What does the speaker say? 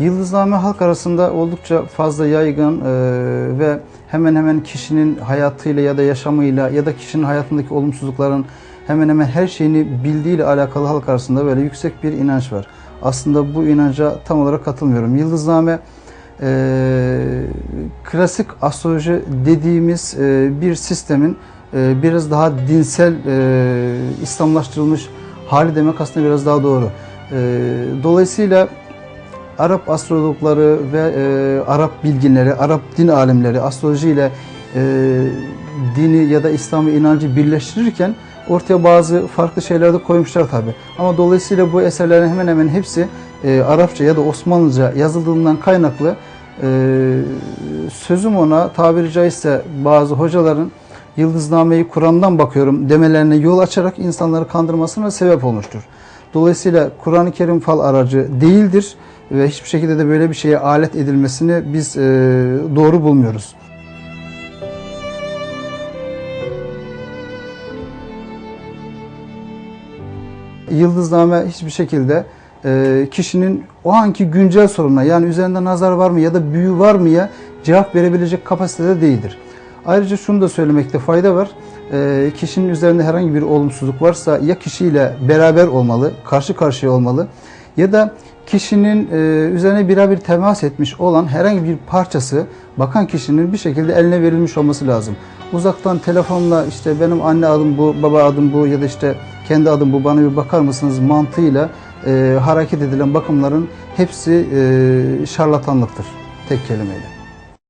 Yıldızname halk arasında oldukça fazla yaygın e, ve hemen hemen kişinin hayatıyla ya da yaşamıyla ya da kişinin hayatındaki olumsuzlukların hemen hemen her şeyini bildiğiyle alakalı halk arasında böyle yüksek bir inanç var. Aslında bu inanca tam olarak katılmıyorum. Yıldızname e, klasik astroloji dediğimiz e, bir sistemin e, biraz daha dinsel, e, İslamlaştırılmış hali demek aslında biraz daha doğru. E, dolayısıyla Arap astrologları ve e, Arap bilginleri, Arap din alimleri astroloji ile e, dini ya da İslam'ı inancı birleştirirken ortaya bazı farklı şeyler de koymuşlar tabi. Ama dolayısıyla bu eserlerin hemen hemen hepsi e, Arapça ya da Osmanlıca yazıldığından kaynaklı e, sözüm ona tabiri caizse bazı hocaların Yıldızname'yi Kur'an'dan bakıyorum demelerine yol açarak insanları kandırmasına sebep olmuştur. Dolayısıyla Kur'an-ı Kerim fal aracı değildir ve hiçbir şekilde de böyle bir şeye alet edilmesini biz e, doğru bulmuyoruz. Yıldızname hiçbir şekilde e, kişinin o anki güncel sorununa yani üzerinde nazar var mı ya da büyü var mıya cevap verebilecek kapasitede değildir. Ayrıca şunu da söylemekte fayda var. E, kişinin üzerinde herhangi bir olumsuzluk varsa ya kişiyle beraber olmalı, karşı karşıya olmalı ya da kişinin e, üzerine birebir temas etmiş olan herhangi bir parçası bakan kişinin bir şekilde eline verilmiş olması lazım. Uzaktan telefonla işte benim anne adım bu, baba adım bu ya da işte kendi adım bu bana bir bakar mısınız mantığıyla e, hareket edilen bakımların hepsi e, şarlatanlıktır tek kelimeyle.